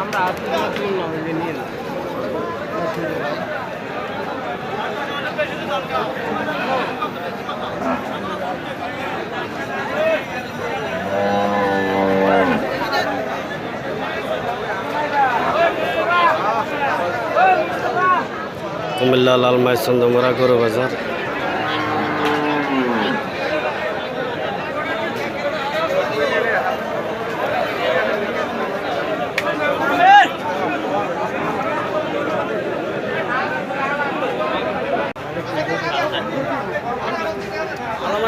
আমরা। কুমিল্লা লালমাই চন্দ্রমোড়া গরু বাজার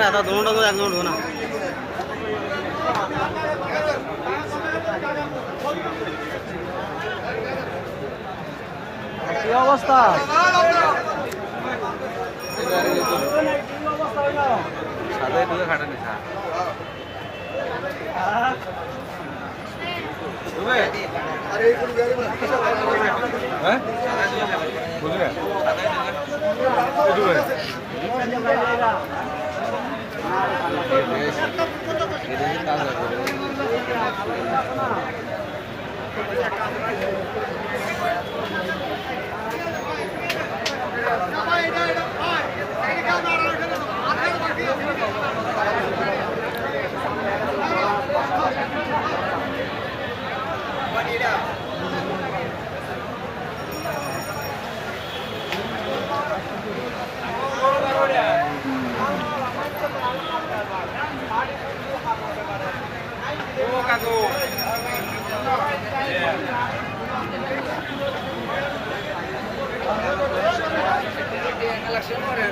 এত দুটো তো একদম উঠবো না। কি অবস্থা? সাদা দুধে খাটানি খা হ্যাঁ? বুঝলে এটা la señora